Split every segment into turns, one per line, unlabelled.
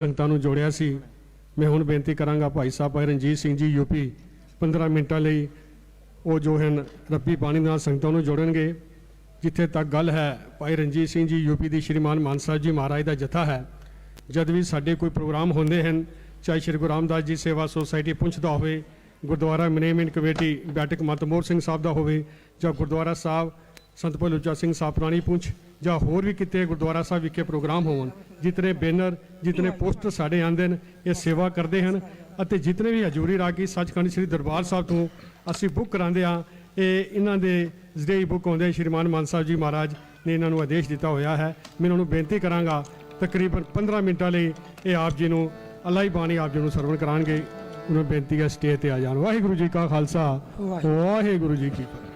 ਸੰਗਤਾਂ ਨੂੰ ਜੋੜਿਆ ਸੀ। ਮੈਂ ਹੁਣ ਬੇਨਤੀ ਕਰਾਂਗਾ ਭਾਈ ਸਾਹਿਬ, ਭਾਈ ਰਣਜੀਤ ਸਿੰਘ ਜੀ ਯੂਪੀ 15 ਮਿੰਟਾਂ ਲਈ ਉਹ ਜੋ ਹਨ, ਰੱਬੀ ਪਾਣੀ ਨਾਲ ਸੰਗਤਾਂ ਨੂੰ ਜੋੜਨਗੇ। ਜਿੱਥੇ ਤੱਕ ਗੱਲ ਹੈ, ਭਾਈ ਰਣਜੀਤ ਸਿੰਘ ਜੀ ਯੂਪੀ ਦੀ ਸ਼੍ਰੀਮਾਨ ਮਾਨ ਸਾਹਿਬ ਜੀ ਮਹਾਰਾਜ ਦਾ ਜਥਾ ਹੈ। ਜਦ ਵੀ ਸਾਡੇ ਕੋਈ ਪ੍ਰੋਗਰਾਮ ਹੁੰਦੇ ਹਨ, ਚਾਹੇ ਸ਼੍ਰੀ ਗੁਰੂ ਰਾਮਦਾਸ ਜੀ ਸੇਵਾ ਸੁਸਾਇਟੀ ਪੁੰਛ ਦਾ ਹੋਵੇ, ਗੁਰਦੁਆਰਾ ਮੈਨੇਜਮੈਂਟ ਕਮੇਟੀ ਬੈਠਕ ਮਤਮੋਰ ਸਿੰਘ ਸਾਹਿਬ ਦਾ ਹੋਵੇ, ਜਾਂ ਗੁਰਦੁਆਰਾ ਸਾਹਿਬ ਸੰਤ ਭਲੂਚਾ ਸਿੰਘ ਸਾਹਿਬ ਪੁਰਾਣੀ ਪੁੰਛ ਜਾਂ ਹੋਰ ਵੀ ਕਿਤੇ ਗੁਰਦੁਆਰਾ ਸਾਹਿਬ ਵਿਖੇ ਪ੍ਰੋਗਰਾਮ ਹੋਣ ਜਿਤਨੇ ਬੈਨਰ ਜਿਤਨੇ ਪੋਸਟਰ ਸਾਡੇ ਆਉਂਦੇ ਨੇ ਇਹ ਸੇਵਾ ਕਰਦੇ ਹਨ। ਅਤੇ ਜਿਤਨੇ ਵੀ ਹਜੂਰੀ ਰਾਗੀ ਸੱਚਖੰਡ ਸ੍ਰੀ ਦਰਬਾਰ ਸਾਹਿਬ ਤੋਂ ਅਸੀਂ ਬੁੱਕ ਕਰਾਉਂਦੇ ਆ ਇਹ ਇਹਨਾਂ ਦੇ ਹੀ ਬੁੱਕ ਹੁੰਦੇ ਸ਼੍ਰੀਮਾਨ ਮਾਨ ਸਾਹਿਬ ਜੀ ਮਹਾਰਾਜ ਨੇ ਇਹਨਾਂ ਨੂੰ ਆਦੇਸ਼ ਦਿੱਤਾ ਹੋਇਆ ਹੈ। ਮੈਂ ਇਹਨਾਂ ਨੂੰ ਬੇਨਤੀ ਕਰਾਂਗਾ ਤਕਰੀਬਨ 15 ਮਿੰਟਾਂ ਲਈ ਇਹ ਆਪ ਜੀ ਨੂੰ ਅੱਲਾਹ ਬਾਣੀ ਆਪ ਜੀ ਨੂੰ ਸਰਵਣ ਕਰਾਂਗੇ ਉਹਨਾਂ ਬੇਨਤੀ ਹੈ ਸਟੇਜ ਤੇ ਆ ਜਾਣ। ਵਾਹਿਗੁਰੂ ਜੀ ਕਾ ਖਾਲਸਾ ਵਾਹਿਗੁਰੂ ਜੀ ਕੀ ਫਤਿਹ।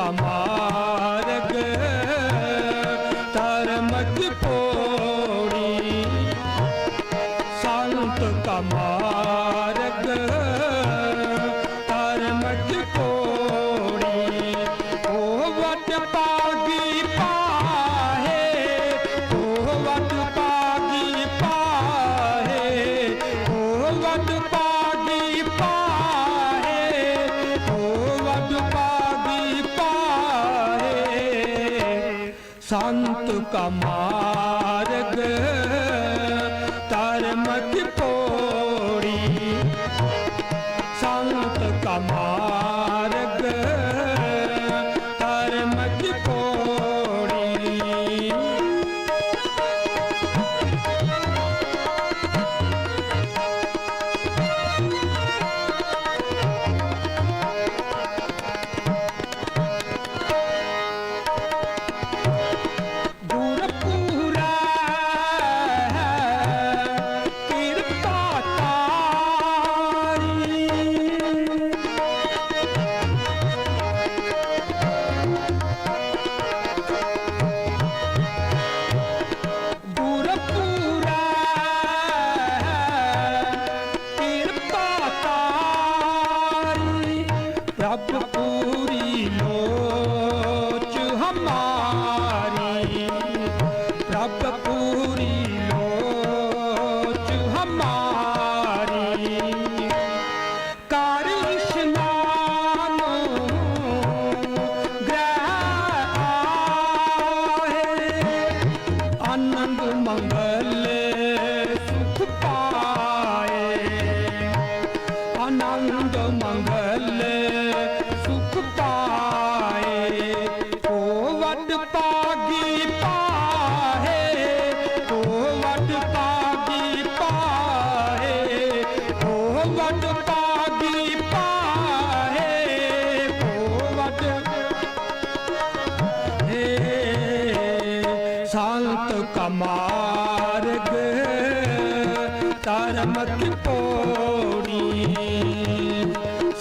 ਸੰਤ ਸੰਤ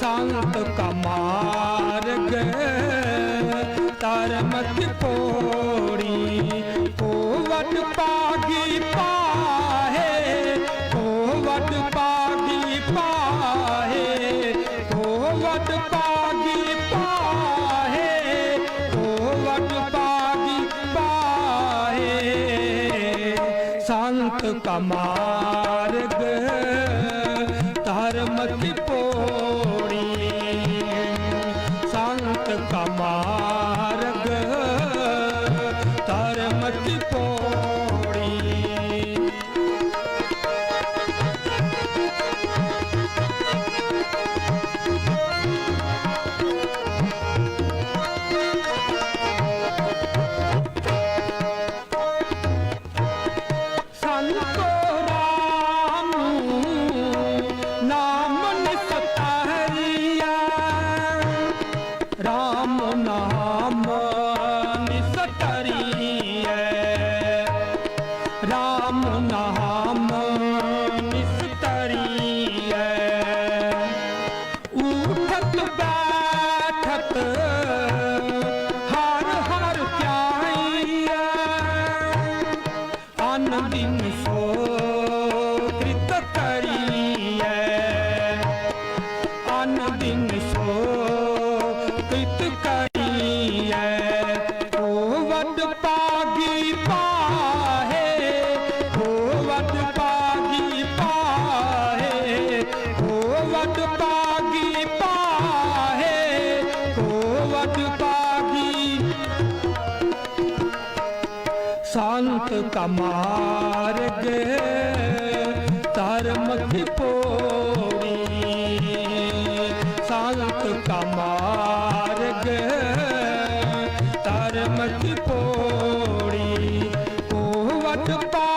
ਸੰਤ
ਕਮਾਰਗ ਧਰਮ ਕੀ ਪੋੜੀ Nó đi. ਕਾ ਮਾਰਗ ਧਰਮ ਕੀ ਸਾਲਤ ਕਮਾਰ ਕਾ ਮਾਰਗ ਧਰਮ ਕੀ ਪੋੜੀ ਕੋਵਟ ਪਾ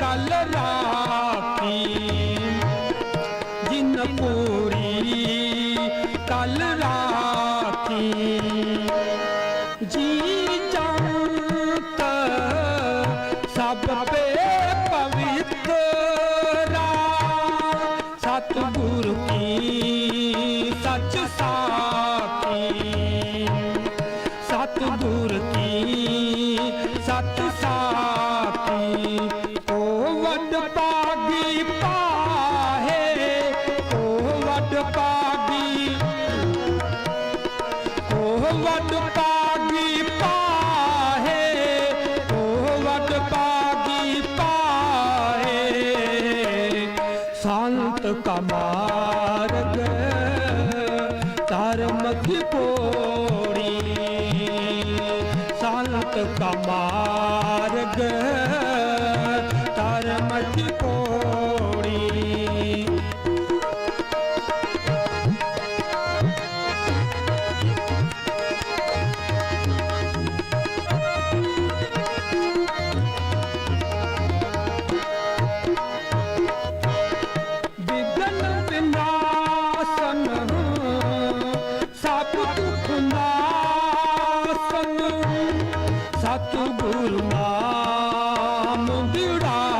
I love you. का मार्ग तार मध्य पोड़ी सालत का मार्ग ਸਤਿਗੁਰ ਨਾਮ ਵਿੜਾ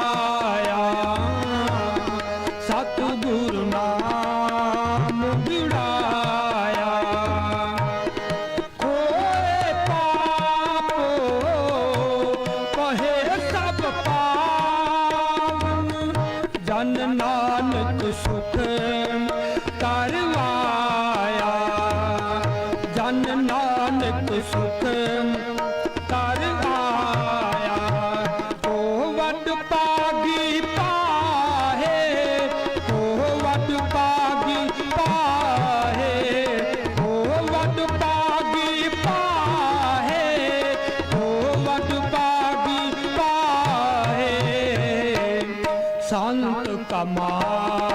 ਸੰਤ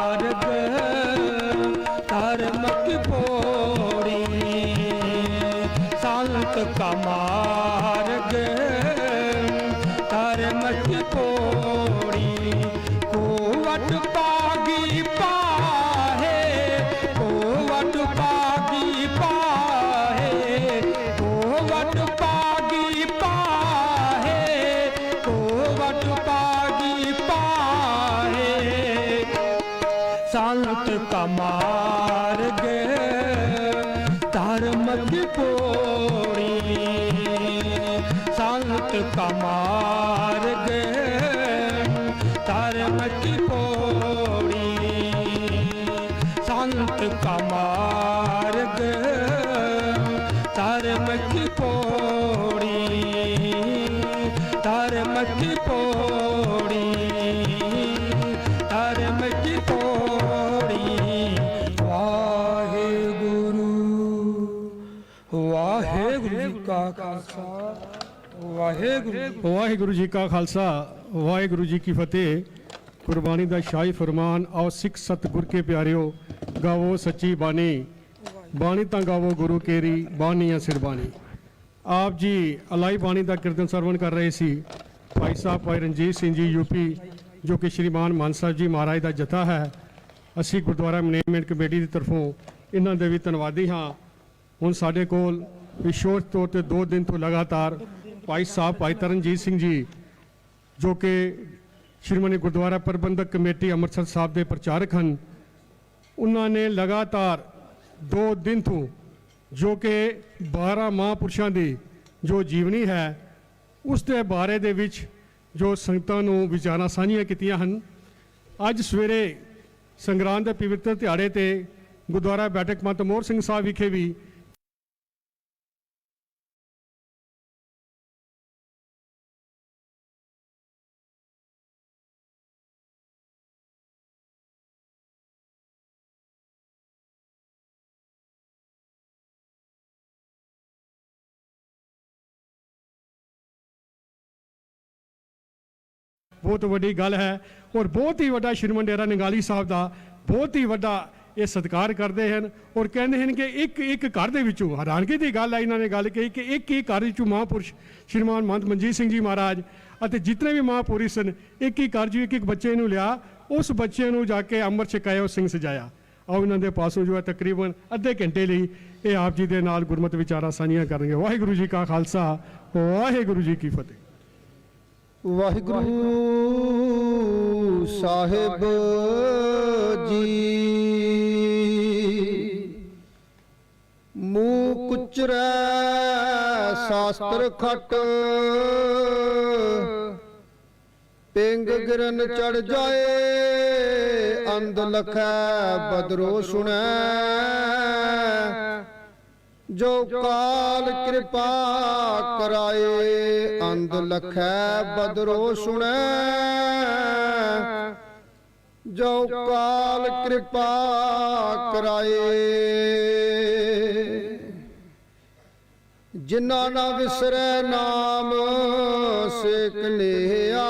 ਸੰਤ ਕਾ ਮਾਰਗ ਧਰਮ ਕੀ ਪੋੜੀ ਸੰਤ ਕਾ ਵਾਹਿਗੁਰੂ ਜੀ ਕਾ ਖਾਲਸਾ, ਵਾਹਿਗੁਰੂ
ਜੀ ਕੀ ਫਤਿਹ। ਕੁਰਬਾਨੀ ਦਾ ਸ਼ਾਹੀ ਫਰਮਾਨ, ਆਓ ਸਿੱਖ ਸਤਿਗੁਰ ਕੇ ਪਿਆਰਿਓ, ਗਾਵੋ ਸੱਚੀ ਬਾਣੀ। ਬਾਣੀ ਤਾਂ ਗਾਵੋ ਗੁਰੂ ਕੇਰੀ ਬਾਣੀਆਂ ਸਿਰ ਬਾਣੀ। ਆਪ ਜੀ ਅਲਾਈ ਬਾਣੀ ਦਾ ਕੀਰਤਨ ਸਰਵਣ ਕਰ ਰਹੇ ਸੀ। ਭਾਈ ਸਾਹਿਬ, ਭਾਈ ਰਣਜੀਤ ਸਿੰਘ ਜੀ ਯੂਪੀ ਜੋ ਕਿ ਸ਼੍ਰੀਮਾਨ ਮਾਨ ਸਾਹਿਬ ਜੀ ਮਹਾਰਾਜ ਦਾ ਜਥਾ ਹੈ। ਅਸੀਂ ਗੁਰਦੁਆਰਾ ਮੈਨੇਜਮੈਂਟ ਕਮੇਟੀ ਦੀ ਤਰਫੋਂ ਇਹਨਾਂ ਦੇ ਵੀ ਧੰਨਵਾਦੀ ਹਾਂ। ਹੁਣ ਸਾਡੇ ਕੋਲ ਵਿਸ਼ੇਸ਼ ਤੌਰ ਤੇ 2 ਦਿਨ ਤੋਂ ਲਗਾਤਾਰ ਭਾਈ ਸਾਹਿਬ, ਭਾਈ ਤਰਨਜੀਤ ਸਿੰਘ ਜੀ, ਜੋ ਕਿ ਸ਼੍ਰੋਮਣੀ ਗੁਰਦੁਆਰਾ ਪ੍ਰਬੰਧਕ ਕਮੇਟੀ ਅੰਮ੍ਰਿਤਸਰ ਸਾਹਿਬ ਦੇ ਪ੍ਰਚਾਰਕ ਹਨ, ਉਹਨਾਂ ਨੇ ਲਗਾਤਾਰ 2 ਦਿਨ ਤੋਂ ਜੋ ਕਿ 12 ਮਹਾਂਪੁਰਸ਼ਾਂ ਦੀ ਜੋ ਜੀਵਨੀ ਹੈ, ਉਸ ਦੇ ਬਾਰੇ ਦੇ ਵਿੱਚ ਜੋ ਸੰਗਤਾਂ ਨੂੰ ਵਿਚਾਰਾਂ ਸਾਂਝੀਆਂ ਕੀਤੀਆਂ ਹਨ। ਅੱਜ ਸਵੇਰੇ ਸੰਗਰਾਂਦ ਦੇ ਪਵਿੱਤਰ ਦਿਹਾੜੇ ਤੇ ਗੁਰਦੁਆਰਾ ਬੈਠਕ ਮਤ ਮੋਹਰ ਸਿੰਘ ਸਾਹਿਬ ਵਿਖੇ ਵੀ ਬਹੁਤ ਵੱਡੀ ਗੱਲ ਹੈ ਔਰ ਬਹੁਤ ਹੀ ਵੱਡਾ ਸ਼੍ਰੀਮੰਡ ਡੇਰਾ ਨਿਗਾਲੀ ਸਾਹਿਬ ਦਾ ਬਹੁਤ ਹੀ ਵੱਡਾ ਇਹ ਸਤਿਕਾਰ ਕਰਦੇ ਹਨ ਔਰ ਕਹਿੰਦੇ ਹਨ ਕਿ ਇੱਕ ਇੱਕ ਘਰ ਦੇ ਵਿੱਚੋਂ ਹੈਰਾਨਗੀ ਦੀ ਗੱਲ ਹੈ ਇਹਨਾਂ ਨੇ ਗੱਲ ਕਹੀ ਕਿ ਇੱਕ ਹੀ ਘਰ ਵਿੱਚੋਂ ਮਹਾਂਪੁਰਸ਼ ਸ਼੍ਰੀਮਾਨ ਮੰਤ ਮਨਜੀਤ ਸਿੰਘ ਜੀ ਮਹਾਰਾਜ ਅਤੇ ਜਿਤਨੇ ਵੀ ਮਹਾਂਪੁਰਸ਼ ਸਨ, ਇੱਕ ਹੀ ਘਰ 'ਚੋਂ ਇੱਕ ਇੱਕ ਬੱਚੇ ਨੂੰ ਲਿਆ, ਉਸ ਬੱਚੇ ਨੂੰ ਜਾ ਕੇ ਅੰਮ੍ਰਿਤ ਛਕਾਇਆ ਸਿੰਘ ਸਜਾਇਆ। ਆਓ ਇਹਨਾਂ ਦੇ ਪਾਸੋਂ ਜੋ ਹੈ ਤਕਰੀਬਨ ਅੱਧੇ ਘੰਟੇ ਲਈ ਇਹ ਆਪ ਜੀ ਦੇ ਨਾਲ ਗੁਰਮਤਿ ਵਿਚਾਰਾਂ ਸਾਂਝੀਆਂ ਕਰਨਗੇ। ਵਾਹਿਗੁਰੂ ਜੀ ਕਾ ਖਾਲਸਾ, ਵਾਹਿਗੁਰੂ ਜੀ ਕੀ ਫਤਿਹ।
ਵਾਹਿਗੁਰੂ ਸਾਹਿਬ ਜੀ। ਮੂੰਹ ਕੁਚਰੈ, ਸ਼ਾਸਤਰ ਖਟ। ਪਿੰਗ ਗਿਰਨ ਚੜ ਜਾਏ, ਅੰਧ ਲਖੈ ਬਦਰੋ ਸੁਣੈ। ਜੋ ਕਾਲ ਕਿਰਪਾ ਕਰਾਏ, ਅੰਧ ਲਖੈ, ਬਦਰੋ ਸੁਣੈ। ਜੋ ਕਾਲ ਕਿਰਪਾ ਕਰਾਏ। ਜਿਨ੍ਹਾਂ ਨਾ ਵਿਸਰੈ ਨਾਮ, ਸੇਕ ਲਿਆ।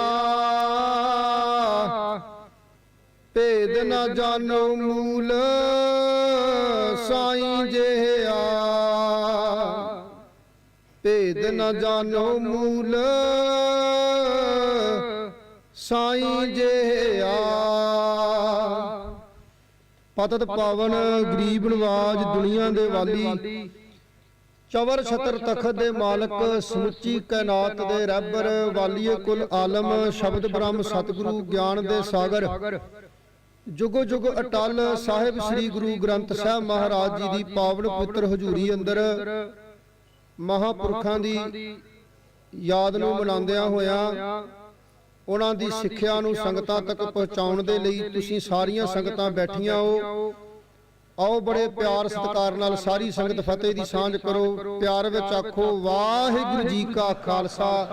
ਭੇਦ ਨਾ ਜਾਣੋ ਮੂਲ ਨਾ ਜਾਣੋ ਮੂਲ। ਸਾਈਂ ਜਿਹਾ ਪਤਤ ਪਾਵਨ ਗਰੀਬ ਨਵਾਜ ਦੁਨੀਆ ਦੇ ਵਾਲੀ। ਚਵਰ ਛਤਰ ਤਖਤ ਦੇ ਮਾਲਕ ਸਮੁੱਚੀ ਕਾਇਨਾਤ ਦੇ ਰੱਬਰ ਵਾਲੀਏ ਕੁਲ ਆਲਮ ਸ਼ਬਦ ਬ੍ਰਹਮ ਸਤਿਗੁਰੂ ਗਿਆਨ ਦੇ ਸਾਗਰ। ਜੁਗੋ ਜੁਗ ਅਟਲ ਸਾਹਿਬ ਸ੍ਰੀ ਗੁਰੂ ਗ੍ਰੰਥ ਸਾਹਿਬ ਮਹਾਰਾਜ ਜੀ ਦੀ ਪਾਵਨ ਪੁੱਤਰ ਹਜ਼ੂਰੀ ਅੰਦਰ ਮਹਾਪੁਰਖਾਂ ਦੀ ਯਾਦ ਨੂੰ ਮਨਾਉਂਦਿਆਂ ਹੋਇਆਂ ਉਹਨਾਂ ਦੀ ਸਿੱਖਿਆ ਨੂੰ ਸੰਗਤਾਂ ਤੱਕ ਪਹੁੰਚਾਉਣ ਦੇ ਲਈ ਤੁਸੀਂ ਸਾਰੀਆਂ ਸੰਗਤਾਂ ਬੈਠੀਆਂ ਹੋ। ਆਓ ਬੜੇ ਪਿਆਰ ਸਤਿਕਾਰ ਨਾਲ ਸਾਰੀ ਸੰਗਤ ਫਤਿਹ ਦੀ ਸਾਂਝ ਕਰੋ। ਪਿਆਰ ਵਿੱਚ ਆਖੋ ਵਾਹਿਗੁਰੂ ਜੀ ਕਾ ਖਾਲਸਾ।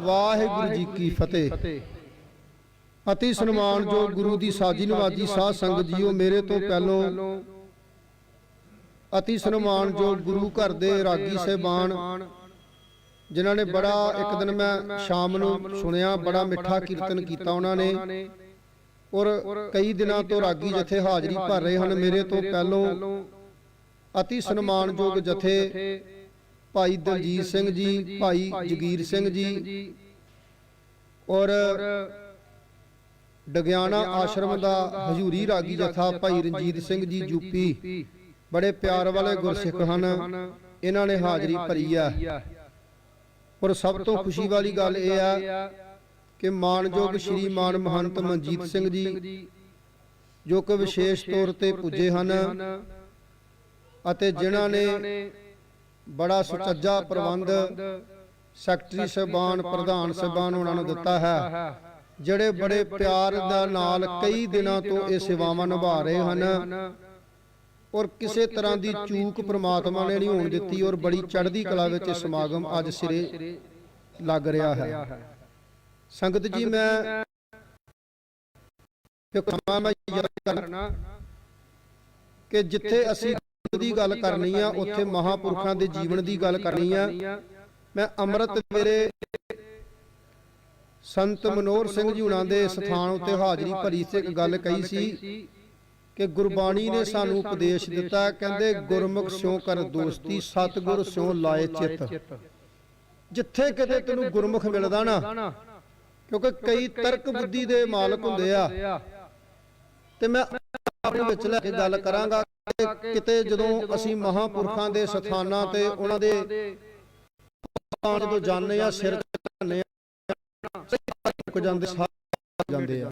ਵਾਹਿਗੁਰੂ ਜੀ ਕੀ ਫਤਿਹ। ਅਤੀ ਸਨਮਾਨਯੋਗ ਗੁਰੂ ਦੀ ਸਾਜੀ ਨਵਾਜੀ ਸਾਧ ਸੰਗਤ ਜੀਓ ਮੇਰੇ ਤੋਂ ਪਹਿਲੋਂ ਅਤੀ ਸਨਮਾਨਯੋਗ ਗੁਰੂ ਘਰ ਦੇ ਰਾਗੀ ਸਹਿਬਾਨ, ਜਿਨ੍ਹਾਂ ਨੇ ਬੜਾ ਇੱਕ ਦਿਨ ਮੈਂ ਸ਼ਾਮ ਨੂੰ ਸੁਣਿਆ, ਬੜਾ ਮਿੱਠਾ ਕੀਰਤਨ ਕੀਤਾ ਉਹਨਾਂ ਨੇ। ਔਰ ਕਈ ਦਿਨਾਂ ਤੋਂ ਰਾਗੀ ਜਥੇ ਹਾਜ਼ਰੀ ਭਰ ਰਹੇ ਹਨ। ਮੇਰੇ ਤੋਂ ਪਹਿਲੋਂ ਅਤੀ ਸਨਮਾਨਯੋਗ ਜਥੇ ਭਾਈ ਦਲਜੀਤ ਸਿੰਘ ਜੀ, ਭਾਈ ਜਗੀਰ ਸਿੰਘ ਜੀ, ਔਰ ਡਗਿਆਣਾ ਆਸ਼ਰਮ ਦਾ ਹਜੂਰੀ ਰਾਗੀ ਜਥਾ ਭਾਈ ਰਣਜੀਤ ਸਿੰਘ ਜੀ ਯੂਪੀ ਬੜੇ ਪਿਆਰ ਵਾਲੇ ਗੁਰਸਿੱਖ ਹਨ। ਇਹਨਾਂ ਨੇ ਹਾਜ਼ਰੀ ਭਰੀ ਆ। ਔਰ ਸਭ ਤੋਂ ਖੁਸ਼ੀ ਵਾਲੀ ਗੱਲ ਇਹ ਆ ਕਿ ਮਾਨਯੋਗ ਸ਼੍ਰੀ ਮਾਨ ਮਹੰਤ ਮਨਜੀਤ ਸਿੰਘ ਜੀ ਜੋ ਕਿ ਵਿਸ਼ੇਸ਼ ਤੌਰ ਤੇ ਪੁੱਜੇ ਹਨ ਅਤੇ ਜਿਨ੍ਹਾਂ ਨੇ ਬੜਾ ਸੁਚੱਜਾ ਪ੍ਰਬੰਧ ਸੈਕਟਰੀ ਸਹਿਬਾਨ ਪ੍ਰਧਾਨ ਸਹਿਬਾਨ ਉਹਨਾਂ ਨੂੰ ਦਿੱਤਾ ਹੈ। ਜਿਹੜੇ ਬੜੇ ਪਿਆਰ ਦਾ ਨਾਲ ਕਈ ਦਿਨਾਂ ਤੋਂ ਇਹ ਸੇਵਾਵਾਂ ਨਿਭਾ ਰਹੇ ਹਨ। ਔਰ ਕਿਸੇ ਤਰ੍ਹਾਂ ਦੀ ਚੂਕ ਪ੍ਰਮਾਤਮਾ ਨੇ ਨਹੀਂ ਹੋਣ ਦਿੱਤੀ ਔਰ ਬੜੀ ਚੜ੍ਹਦੀ ਕਲਾ ਵਿੱਚ ਇਹ ਸਮਾਗਮ ਅੱਜ ਸਿਰੇ ਲੱਗ ਰਿਹਾ ਹੈ। ਸੰਗਤ ਜੀ ਮੈਂ ਇੱਕ ਸਮਾਂ ਮੈਂ ਯਾਦ ਕਰਨਾ ਕਿ ਜਿੱਥੇ ਅਸੀਂ ਦੀ ਗੱਲ ਕਰਨੀ ਆ ਉੱਥੇ ਮਹਾਪੁਰਖਾਂ ਦੇ ਜੀਵਨ ਦੀ ਗੱਲ ਕਰਨੀ ਆ। ਮੈਂ ਅੰਮ੍ਰਿਤ ਵੇਲੇ ਸੰਤ ਮਨੋਹਰ ਸਿੰਘ ਜੀ ਹੁਣਾਂ ਦੇ ਸਥਾਨ ਉੱਤੇ ਹਾਜ਼ਰੀ ਭਰੀ ਸੀ ਇੱਕ ਗੱਲ ਕਹੀ ਸੀ। ਕਿ ਗੁਰਬਾਣੀ ਨੇ ਸਾਨੂੰ ਉਪਦੇਸ਼ ਦਿੱਤਾ ਕਹਿੰਦੇ ਗੁਰਮੁਖ ਸਿਉ ਕਰ ਦੋਸਤੀ ਸਤਿਗੁਰ ਸਿਉ ਲਾਏ ਚਿੱਤ। ਜਿੱਥੇ ਕਿਤੇ ਤੈਨੂੰ ਗੁਰਮੁਖ ਮਿਲਦਾ ਨਾ ਕਿਉਂਕਿ ਕਈ ਤਰਕ ਬੁੱਧੀ ਦੇ ਮਾਲਕ ਹੁੰਦੇ ਆ। ਤੇ ਮੈਂ ਆਪਣੇ ਵਿੱਚ ਲੈ ਕੇ ਗੱਲ ਕਰਾਂਗਾ ਕਿ ਕਿਤੇ ਜਦੋਂ ਅਸੀਂ ਮਹਾਪੁਰਖਾਂ ਦੇ ਸਥਾਨਾਂ ਤੇ ਉਹਨਾਂ ਦੇ ਜਦੋਂ ਜਾਂਦੇ ਆ। ਸਿਰ ਸਾਰੇ ਜਾਂਦੇ ਆ।